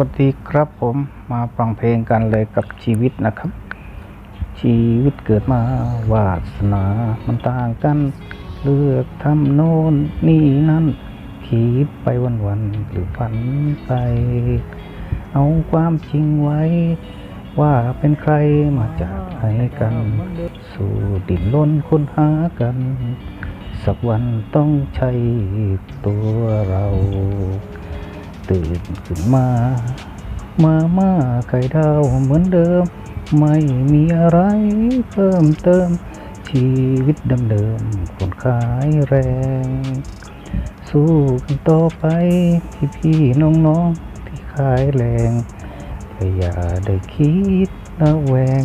วัสดีครับผมมาฟังเพลงกันเลยกับชีวิตนะครับ ชีวิตเกิดมาวาสนามันต่างกัน เลือกทำโน่นนี่นั่นคิดไปวันๆหรือฝันไป เอาความจริงไว้ ว่าเป็นใครมาจากไหนกัน สู่ดินล้นค้นหากัน สักวันต้องใช่ตัวเรา ตื่นขึ้นมา มาม่าไข่ดาวเหมือนเดิม ไม่มีอะไรเพิ่มเติม ชีวิตเดิมๆคนขายแรง สู้กันต่อไปพี่พี่ๆน้องๆที่ขายแรงแต่อย่าได้คิดระแวง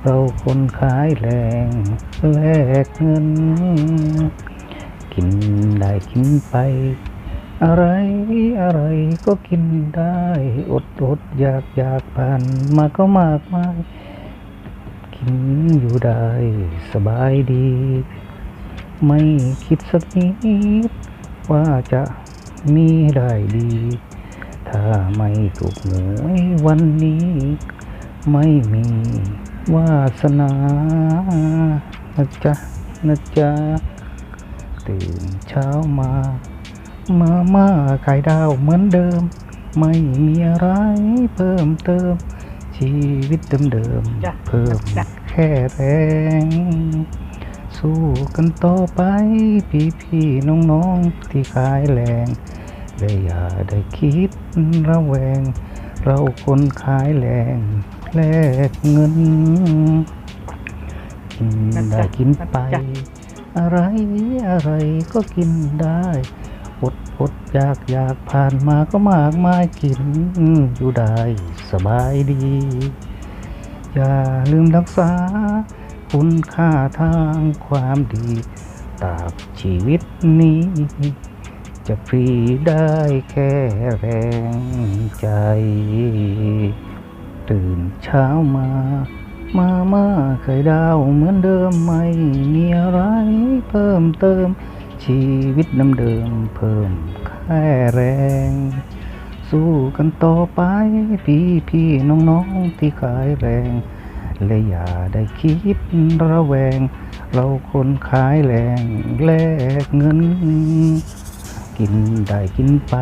เราคนขายแรงแลกเงิน กินได้กินไป อะไรอะไรก็กินได้ อดอดอยากอยากผ่านมาก็มากมายกินอยู่ได้สบายดี ไม่คิดสักนิดว่าจะมีได้ดี ถ้าไม่ถูกหวยวันนี้ ไม่มีวาสนานะจ๊ะนะจ๊ะตื่นเช้ามา มาม่าไข่ดาวเหมือนเดิม ไม่มีอะไรเพิ่มเติม ชีวิตเดิมจ้ะๆเพิ่มจ้ะแค่แรง สู้กันต่อไป พี่พี่ๆน้องๆที่ขายแรงและอย่าได้คิดระแวง เราคนขายแรงแลกเงินกินได้กินไปจ้ะอะไรอะไรก็กินได้ อดอดอยากอยากผ่านมาก็มากมายกินอยู่ได้สบายดี อย่าลืมรักษา คุณค่าทางความดีตราบชีวิตนี้ จะฟรีได้แค่แรงใจ ตื่นเช้ามามาม่าไข่ดาวเหมือนเดิมไม่มีอะไรเพิ่มเติม ชีวิตน้ำเดิมเพิ่มแค่แรง สู้กันต่อไปพี่พี่ๆน้องที่ขายแรง และอย่าได้คิดระแวง เราคนขายแรงแลกเงิน กินได้กินไป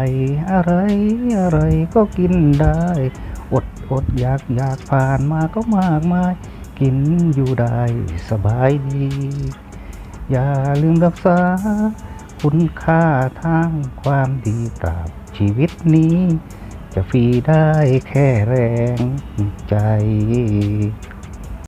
อะไรอะไรก็กินได้ อดอดอยากอยากผ่านมาก็มากมาย กินอยู่ได้สบายดี อย่าลืมรักษา คุณค่าทางความดีตราบชีวิตนี้ จะฟรีได้แค่แรงใจ